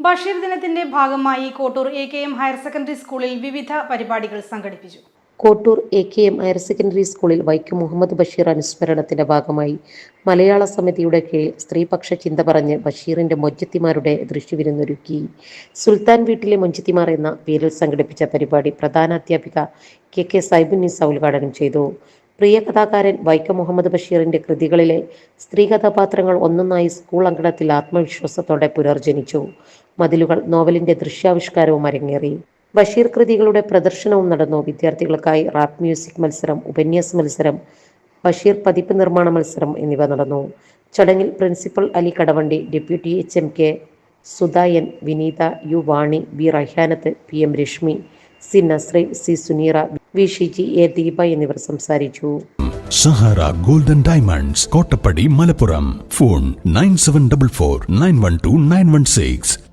ബഷീർ ദിനത്തിന്റെ ഭാഗമായി Kottoor A K M higher secondary സ്കൂളിൽ വിവിധ പരിപാടികൾ സംഘടിപ്പിച്ചു. Kottoor A K M higher secondary സ്കൂളിൽ വൈക്കം മുഹമ്മദ് ബഷീർ അനുസ്മരണത്തിന്റെ ഭാഗമായി മലയാള സമിതിയുടെ കീഴിൽ സ്ത്രീപക്ഷ ചിന്ത പറഞ്ഞ് ബഷീറിന്റെ മൊഞ്ചത്തിമാരുടെ ദൃശ്യവിരുന്നൊരുക്കി. സുൽത്താൻ വീട്ടിലെ മൊഞ്ചത്തിമാർ എന്ന പേരിൽ സംഘടിപ്പിച്ച പരിപാടി പ്രധാന അധ്യാപിക കെ കെ സൈബുന്നീസ ഉദ്ഘാടനം ചെയ്തു. പ്രിയ കഥാകാരൻ വൈക്കം മുഹമ്മദ് ബഷീറിന്റെ കൃതികളിലെ സ്ത്രീ കഥാപാത്രങ്ങൾ ഒന്നൊന്നായി സ്കൂൾ അങ്കണത്തിൽ ആത്മവിശ്വാസത്തോടെ പുനർജനിച്ചു. മതിലുകൾ നോവലിന്റെ ദൃശ്യാവിഷ്കാരവും അരങ്ങേറി. ബഷീർ കൃതികളുടെ പ്രദർശനവും നടന്നു. വിദ്യാർത്ഥികൾക്കായി റാപ്പ് മ്യൂസിക് മത്സരം ഉപന്യാസ മത്സരം ബഷീർ പതിപ്പ് നിർമ്മാണ മത്സരം എന്നിവ നടന്നു. ചടങ്ങിൽ principal Ali Kadavandi deputy H M K Sudhayan Vineetha U Vani B Rehyanath P M Reshmi C Nasreen C Suneera V Shiji A Deepa എന്നിവർ സംസാരിച്ചു. Sahara golden diamonds Kottappadi Malappuram. Phone nine seven double four nine one two nine one six.